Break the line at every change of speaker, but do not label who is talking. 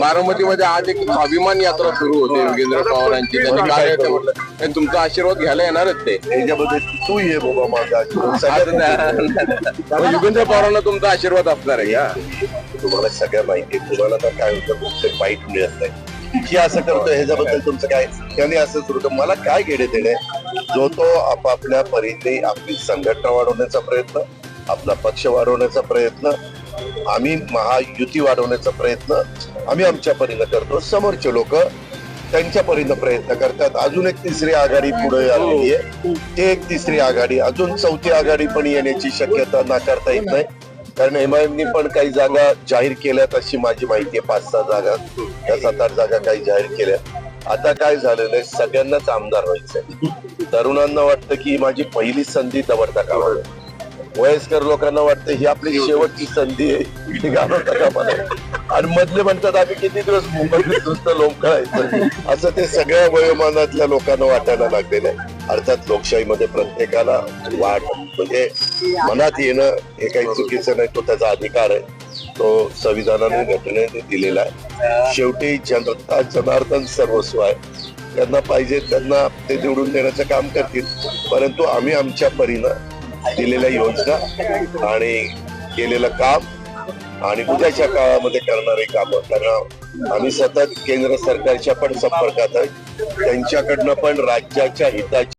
बारामतीमध्ये आज एक स्वाभिमान यात्रा सुरू होते योगेंद्र पवारांची. त्यांनी काय म्हटलं? तुमचा आशीर्वाद घ्यायला येणारच ते.
याच्यामध्ये तू ये बाबा माझा.
आता योगेंद्र पवारांना तुमचा आशीर्वाद असणार आहे. का
तुम्हाला सगळं माहिती आहे तुम्हाला तर काय होतं कुठचं वाईट मिळत नाही. की असं करतो ह्याच्याबद्दल तुमचं काय? त्याने असं सुरू होतं मला काय घेणे देणे? जो तो आपापल्या परीने आपली संघटना वाढवण्याचा प्रयत्न आपला पक्ष वाढवण्याचा प्रयत्न आम्ही महायुती वाढवण्याचा प्रयत्न आम्ही आमच्या परीनं करतो. समोरचे लोक त्यांच्या परीनं प्रयत्न करतात. अजून एक तिसरी आघाडी पुढे आलेली आहे. ते एक तिसरी आघाडी अजून चौथी आघाडी पण येण्याची शक्यता नाकारता येत नाही. कारण एमआयएमनी पण काही जागा जाहीर केल्यात अशी माझी माहिती आहे. पाच सहा जागा या सात आठ जागा काही जाहीर केल्या आता काय झालेलं आहे? सगळ्यांनाच आमदार व्हायचंय. तरुणांना वाटतं की माझी पहिली संधी दवडता कामा वयस्कर लोकांना वाटतं ही आपली शेवटची संधी आहे. ही घालवता कामा नये. आणि मधले म्हणतात आम्ही किती दिवस मुंबईत नुसतं लोंबकळायचं असं ते सगळ्या वयोमानातल्या लोकांना वाटायला लागलेलं आहे. अर्थात लोकशाहीमध्ये प्रत्येकाला वाट म्हणजे मनात येणं हे काही चुकीचं नाही तो त्याचा अधिकार आहे. तो संविधानाने घटनेने दिलेला आहे. शेवटी जनता जनार्दन सर्वस्व आहे. त्यांना पाहिजे त्यांना ते निवडून देण्याचं काम करतील. परंतु आम्ही आमच्या परीनं दिलेल्या योजना आणि केलेलं काम आणि उद्याच्या काळामध्ये करणारे काम. कारण आम्ही सतत केंद्र सरकारच्या पण संपर्कात आहे. त्यांच्याकडनं पण राज्याच्या हिताची